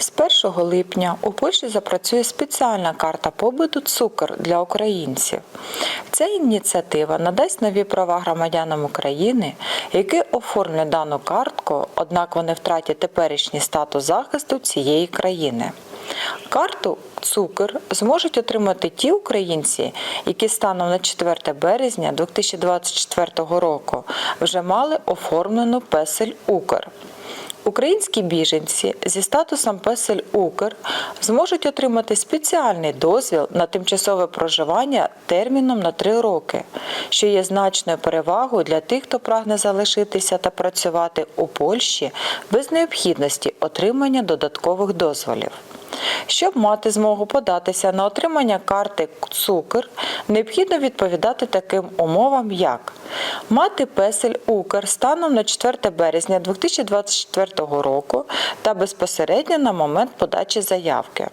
З 1 липня у Польщі запрацює спеціальна карта побуту цукор для українців. Ця ініціатива надасть нові права громадянам України, які оформлять дану картку, однак вони втратять теперішній статус захисту цієї країни. Карту цукор зможуть отримати ті українці, які станом на 4 березня 2024 року вже мали оформлену песель Укр. Українські біженці зі статусом песель Укр зможуть отримати спеціальний дозвіл на тимчасове проживання терміном на 3 роки, що є значною перевагою для тих, хто прагне залишитися та працювати у Польщі без необхідності отримання додаткових дозволів. Щоб мати змогу податися на отримання карти цукор, необхідно відповідати таким умовам, як мати песель Укр станом на 4 березня 2024 року та безпосередньо на момент подачі заявки.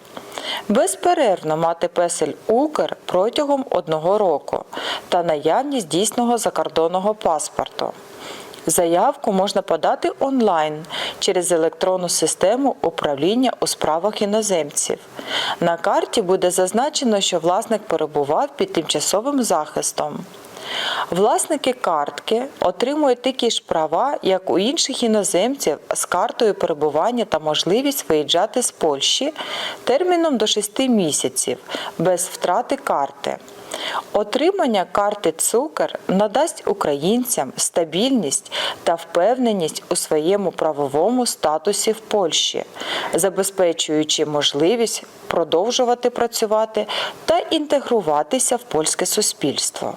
Безперервно мати песель Укр протягом одного року та наявність дійсного закордонного паспорту. Заявку можна подати онлайн через електронну систему управління у справах іноземців. На карті буде зазначено, що власник перебував під тимчасовим захистом. Власники картки отримують такі ж права, як у інших іноземців з картою перебування та можливість виїжджати з Польщі терміном до 6 місяців без втрати карти. Отримання карти цукор надасть українцям стабільність та впевненість у своєму правовому статусі в Польщі, забезпечуючи можливість продовжувати працювати та інтегруватися в польське суспільство.